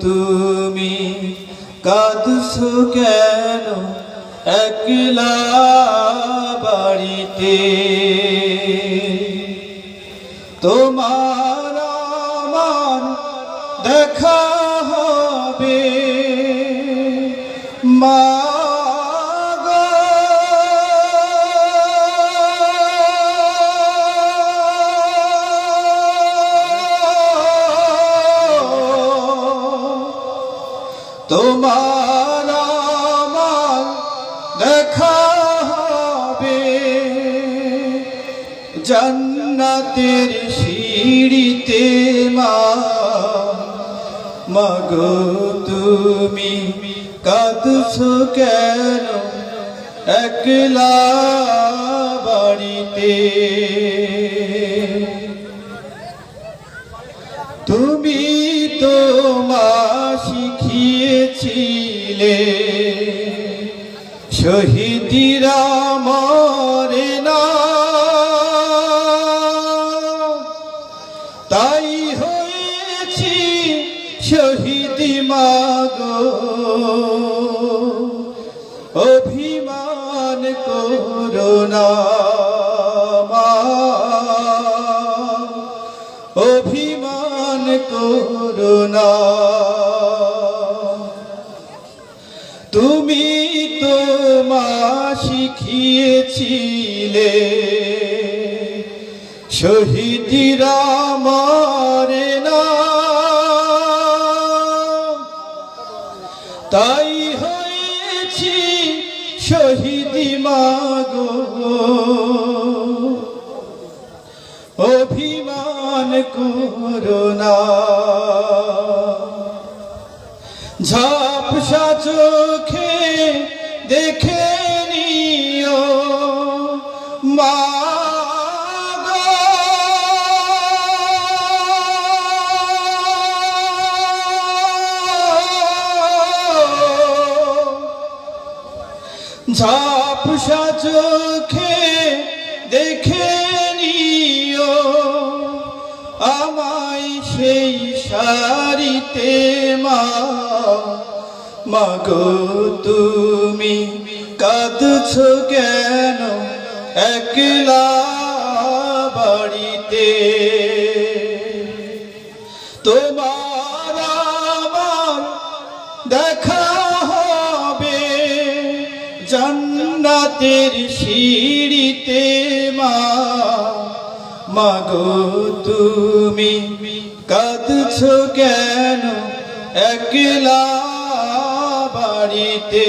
তুমি কাঁদছো কেন? একলা বাড়িতে। তোমার আমার দেখা তোমার আমার দেখা হবে। জান্নাতের সিঁড়িতে মা মাগো তুমি কাঁদছো কেন? একলা বাড়িতে। শিখিয়েছিলে শহীদিরা মরে না। তাই হয়েছি শহীদ মাগো। অভিমান করোনা অভিমান করোনা শিখিয়েছিলে। শহীদিরা মরে না। তাই হয়েছি শহীদি মাগো অভিমান করোনা ঝাপসা চোখে দেখে নিও আমায় সেই সারিতে মা। মাগো তুমি কাঁদছ কেন? একলা বাড়িতে। তোমার আমার দেখা হবে জান্নাতের সিঁড়িতে মা। মাগো, তুমি কাঁদছ কেন একলা বাড়িতে?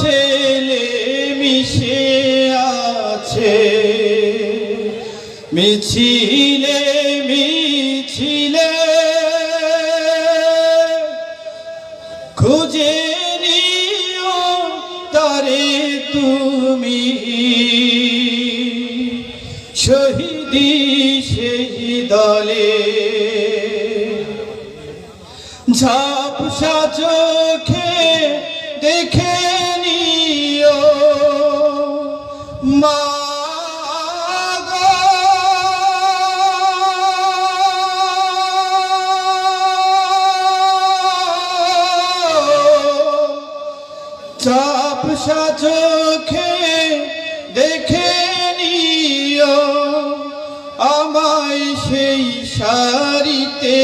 ছেলে মিশে আছে। মিছিলে মিছিলে। খুঁজে নিও তারে তুমি। শহীদি সেই দলে। ঝাপসা চোখে ঝাপসা চোখে দেখে নিও আমায় সেই সারিতে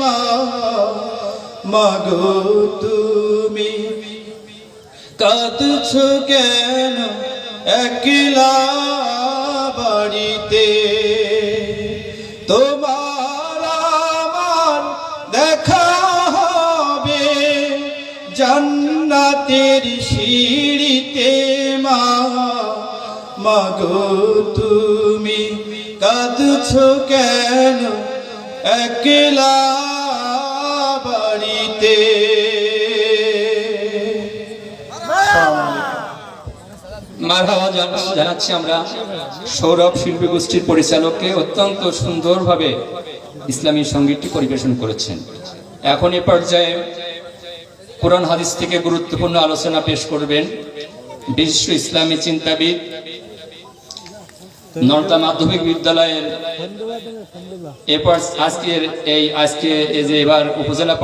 মা। মাগো তুমি কাঁদছ কেন? একলা বাড়িতে জান্নাতের সিঁড়িতে মা মাগো তুমি কাঁদছ কেন? একলা বাড়িতে। মারহাবা জান- জানাচ্ছি আমরা, সৌরভ শিল্পী গোষ্ঠীর পরিচালককে অত্যন্ত সুন্দরভাবে ইসলামী সঙ্গীতটি পরিবেশন করেছেন। এখন এ পর্যায়ে কোরআন হাদিস থেকে গুরুত্বপূর্ণ আলোচনা পেশ করবেন বিশ্ব ইসলামী চিন্তাবিদ নর্দা মাধ্যমিক বিদ্যালয়ের এরপর আজকের এই আজকে এই যে এবার উপজেলা